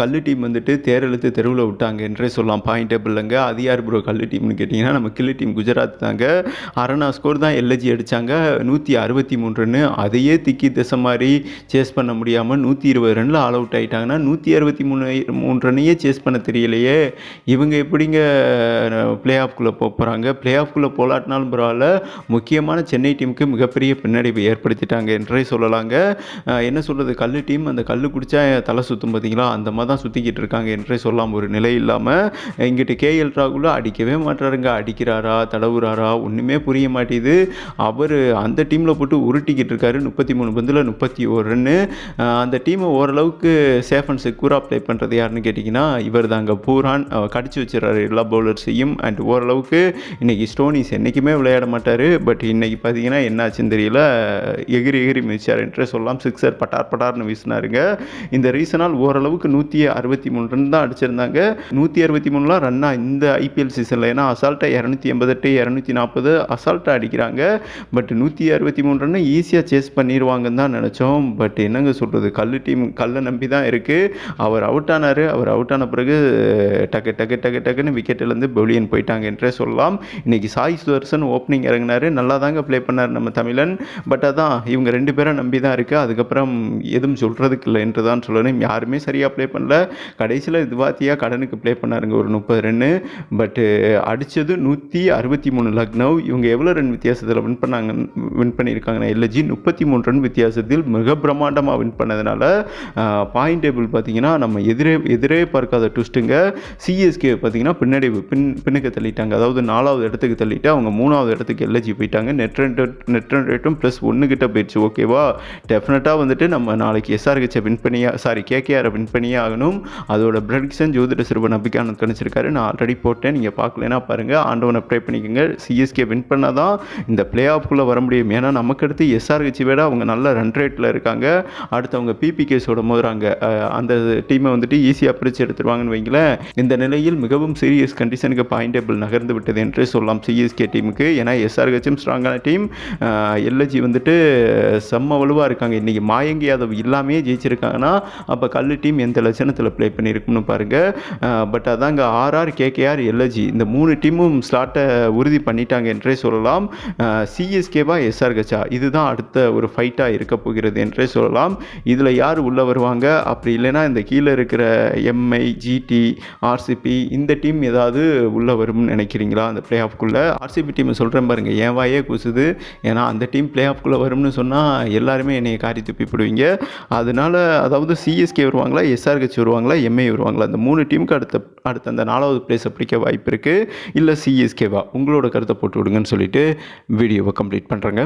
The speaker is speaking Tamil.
கல் டீம் வந்துட்டு தேரெழுத்து தெருவில் விட்டாங்க என்றே சொல்லலாம். பாயிண்ட் டேபிள்லங்க அது யார் ப்ரோ கல் டீம்னு கேட்டிங்கன்னா நம்ம கில்லு டீம் குஜராத் தாங்க. அரணா ஸ்கோர் தான் எல்எஜி அடித்தாங்க நூற்றி அறுபத்தி மூணு ரன்னு அதையே திக்கி திசை மாதிரி சேஸ் பண்ண முடியாமல் நூற்றி இருபது ரனில் ஆல் அவுட் ஆகிட்டாங்கன்னா நூற்றி அறுபத்தி மூணு மூணு ரன்னையே சேஸ் பண்ண தெரியலையே. இவங்க எப்படிங்க பிளே ஆஃப்குள்ளே போக போகிறாங்க ப்ளே ஆஃப்குள்ளே போலாட்டினாலும் பரவாயில்ல. முக்கியமான சென்னை டீமுக்கு மிகப்பெரிய பின்னடைவை ஏற்படுத்திட்டாங்க என்றே சொல்லலாங்க. என்ன சொல்கிறது கல் டீம் அந்த கல் குடித்தா தலை சுற்றும் பார்த்தீங்களா அந்த மாதிரி தான் சுற்றிக்கிட்டு இருக்காங்க என்றே சொல்லாம். ஒரு நிலை இல்லாமல் இங்கிட்ட கேஎல் ராகுல அடிக்கவே மாட்டாருங்க. அடிக்கிறாரா தடவுறாரா ஒன்றுமே புரிய மாட்டேது அவர் அந்த டீமில் போட்டு உருட்டிக்கிட்டு இருக்காரு. முப்பத்தி மூணு பந்தில் முப்பத்தி ஒரு ரன்னு. அந்த டீமை ஓரளவுக்கு சேஃப் அண்ட் செக்யூராக ப்ளே பண்ணுறது யாருன்னு கேட்டிங்கன்னா இவர் தாங்க பூரான் கடிச்சு வச்சிடறாரு எல்லா பவுலர்ஸையும் அண்ட் ஓரளவுக்கு இன்றைக்கி ஸ்டோனிஸ் என்றைக்குமே விளையாட மாட்டார். பட் இன்றைக்கி பார்த்தீங்கன்னா என்னாச்சுன்னு தெரியல. எகிரி எகிரி மிதிச்சார் என்றே சொல்லலாம் சிக்ஸர் பட்டார் பட்டார்னு வீசினாருங்க. இந்த ரீசனால் ஓரளவுக்கு நூற்றி அறுபத்தி மூணு ரன் தான் அடிச்சிருந்தாங்க. நூற்றி அறுபத்தி மூணுலாம் ரன்னாக இந்த ஐபிஎல் சீசனில் ஏன்னா அசால்ட்டாக இரநூத்தி எண்பத்தெட்டு இரநூத்தி நாற்பது அசால்ட்டாக அடிக்கிறாங்க. பட் நூற்றி அறுபத்தி மூணு ரன்னு ஈஸியாக சேஸ் பண்ணிடுவாங்கன்னு தான் நினச்சோம். பட் என்னங்க சொல்கிறது கல் டீம் கல்லை நம்பி தான் இருக்குது அவர் அவுட் ஆனார். அவர் அவுட் ஆன பிறகு டக்கு டக்கு டக்கு டக்குன்னு விக்கெட்டிலேருந்து பெவிலியன் போயிட்டாங்க என்றே சொல்லலாம். இன்றைக்கி சாய் சுதர்சன் ஓப்பனிங் இறங்கினார். நல்லா தாங்க ப்ளே பண்ணார் நம்ம தமிழன். பட் அதான் இவங்க ரெண்டு பேரும் நம்பி தான் இருக்குது அதுக்கப்புறம் எதுவும் சொல்கிறதுக்கு இல்லை என்று தான் சொல்லணும். யாருமே சரியாக ப்ளே பண்ணல. கடைசியில் இது பார்த்தியா கடனுக்கு ப்ளே பண்ணாருங்க ஒரு முப்பது ரன்னு பட்டு அடித்தது நூற்றி அறுபத்தி மூணு லக்னவ். இவங்க எவ்வளோ ரன் வித்தியாசத்தில் வின் பண்ணாங்க வின் பண்ணியிருக்காங்கன்னா எல்ஜி முப்பத்தி மூணு ரன் வித்தியாசத்தில் மிக பிரம்மாண்டமாக வின் பண்ணதுனால பாயிண்ட் டேபிள் பார்த்தீங்கன்னா நம்ம எதிரே எதிரே பார்க்காத ட்விஸ்ட்டுங்க சிஎஸ்கே பார்த்தீங்கன்னா பின்னடைவு பின் பின்னுக்கு தள்ளிட்டாங்க. அதாவது நாலாவது இடத்துக்கு தள்ளிட்டு அவங்க மூணாவது இடத்துக்கு எல்ஜி போயிட்டாங்க. நெட் ரன் நெட் ரன் ரேட்டும் ப்ளஸ் ஒன்று கிட்ட போயிடுச்சு. ஓகேவா டெஃபினட்டாக வந்துட்டு நம்ம நாளைக்கு எஸ்ஆர்ஹெச்சை வின் பண்ணியா சாரி கேகேஆரை வின் பண்ணியே ஆகணும். அதோட ப்ரெடிக்ஷன் ஜோதிட சிறுவன் நம்பிக்கையான கணிச்சிருக்காரு நான் ஆல்ரெடி போட்டேன். நீங்கள் பார்க்கலனா பாருங்கள் ஆண்டவனை ப்ரே பண்ணிக்கோங்க. சிஎஸ்கே வின் பண்ணால் தான் இந்த பிளே ஆஃப்குள்ளே வர முடியும். ஏன்னா நமக்கு அடுத்து எஸ்ஆர்ஹெச் விட அவங்க நல்ல ரன் ரேட்டில் இருக்காங்க. அடுத்து அவங்க பிபிகேஸோட மோதுறாங்க. அந்த டீமை வந்துட்டு ஈஸியாக பிரித்து எடுத்துருவாங்கன்னு வைங்களேன். இந்த நிலையில் மிகவும் சீரியஸ் கண்டிஷனுக்கு பாயிண்ட் டேபிள் நகர்ந்து விட்டது என்று சொல்லலாம் சிஎஸ்கே டீமுக்கு ஏன்னா எஸ்ஆர்ஹெச்சும் ஸ்ட்ராங்கான டீம் எல்எஜி வந்துட்டு செம்ம வலுவாக இருக்காங்க. இன்றைக்கி மாயங்கி யாதவ் இல்லாமே ஜெயிச்சிருக்காங்கன்னா அப்போ கல் டீம் எந்த வசனத்தில் ப்ளே பண்ணியிருக்கும்னு பாருங்கள் பட் அதாங்க ஆர்ஆர் கேகேஆர் எல்எஜி இந்த மூணு டீமும் ஸ்லாட்டை உறுதி பண்ணிட்டாங்க என்றே சொல்லலாம். சிஎஸ்கேவா எஸ்ஆர்கச்சா இதுதான் அடுத்த ஒரு ஃபைட்டாக இருக்க போகிறது என்றே சொல்லலாம். இதில் யார் உள்ளே வருவாங்க? அப்படி இல்லைன்னா இந்த கீழே இருக்கிற எம்ஐ ஜிடி ஆர்சிபி இந்த டீம் ஏதாவது உள்ளே வரும்னு நினைக்கிறீங்களா அந்த பிளே ஆஃப்குள்ளே ஆர்சிபி டீம் சொல்கிறேன் பாருங்கள் என் வாயே கூசுது. ஏன்னா அந்த டீம் பிளே ஆஃப்குள்ளே வரும்னு சொன்னால் எல்லாருமே என்னை காரி துப்பி போடுவீங்க. அதனால அதாவது சிஎஸ்கே வருவாங்களா எஸ்ஆர்ஹெச் வருவாங்களா எம்ஐ வருவாங்களா? அந்த மூணு டீமுக்கு அடுத்த அடுத்த அந்த நாலாவது பிளேஸை பிடிக்க வாய்ப்பு இருக்குது இல்லை சிஎஸ்கேவா உங்களோட கருத்தை போட்டு விடுங்கன்னு சொல்லிட்டு வீடியோவை கம்ப்ளீட் பண்ணுறேங்க